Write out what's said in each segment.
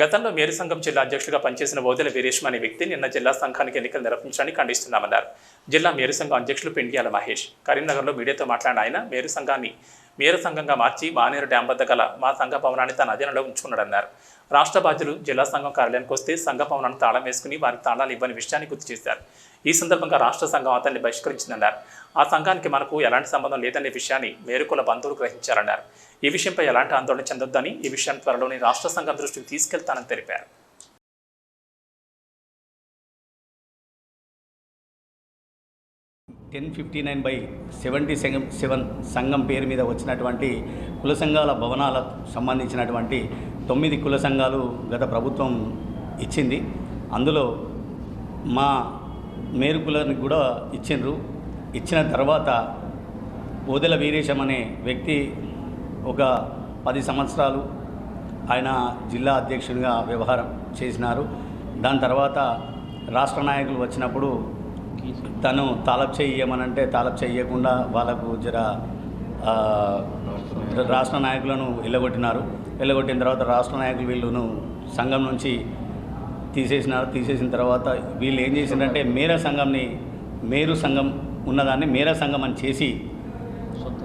గతంలో మేరు సంఘం జిల్లా అధ్యక్షుడిగా పనిచేసిన ఓదెల వీరేష్ అనే వ్యక్తి నిన్న జిల్లా సంఘానికి ఎన్నికలు నిర్వహించడాన్ని ఖండిస్తున్నామన్నారు. జిల్లా మేరు సంఘం అధ్యక్షులు పిండియాల మహేష్ కరీంనగర్లో మీడియాతో మాట్లాడిన ఆయన మేరు సంఘాన్ని మేరు సంఘంగా మార్చి మానేరు డ్యాం వద్ద గల మా సంఘ భవనాన్ని తన అధీనంలో ఉంచుకున్నాడన్నారు. రాష్ట్ర బాధ్యులు జిల్లా సంఘం కార్యాలయానికి వస్తే సంఘ భవనాన్ని తాళం వేసుకుని వారికి తాళాలు ఇవ్వని విషయాన్ని గుర్తు చేశారు. ఈ సందర్భంగా రాష్ట్ర సంఘం అతన్ని బహిష్కరించిందన్నారు. ఆ సంఘానికి మనకు ఎలాంటి సంబంధం లేదనే విషయాన్ని మేరుకుల బంధువులు గ్రహించారన్నారు. ఈ విషయంపై ఎలాంటి ఆందోళన చెందొద్దని ఈ విషయాన్ని త్వరలోనే రాష్ట్ర సంఘం దృష్టికి తీసుకెళ్తానని తెలిపారు. Ten fifty nine by seventy seven seven సంఘం పేరు మీద వచ్చినటువంటి కుల సంఘాల భవనాలకు సంబంధించినటువంటి తొమ్మిది కుల సంఘాలు గత ప్రభుత్వం ఇచ్చింది. అందులో మా మేరు కులానికి కూడా ఇచ్చిండ్రు. ఇచ్చిన తర్వాత ఓదెల వీరేశం అనే వ్యక్తి ఒక పది సంవత్సరాలు ఆయన జిల్లా అధ్యక్షునిగా వ్యవహారం చేసినారు. దాని తర్వాత రాష్ట్ర నాయకులు వచ్చినప్పుడు తను తాలబ్ చేయమనంటే తాలబ్ చేయకుండా వాళ్ళకు జర రాష్ట్ర నాయకులను వెళ్ళగొట్టినారు వెళ్ళగొట్టిన తర్వాత రాష్ట్ర నాయకులు వీళ్ళను సంఘం నుంచి తీసేసినారు. తీసేసిన తర్వాత వీళ్ళు ఏం చేసిందంటే మేరా సంఘంని మేరు సంఘం ఉన్నదాన్ని మేరా సంఘం అని చేసి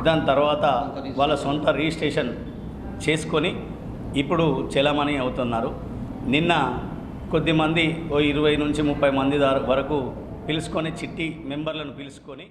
దాని తర్వాత వాళ్ళ సొంత రిజిస్ట్రేషన్ చేసుకొని ఇప్పుడు చెలామణి అవుతున్నారు. నిన్న కొద్దిమంది ఓ ఇరవై నుంచి ముప్పై మంది వరకు పిలుచుకొని చిట్టి మెంబర్లను పిలుచుకొని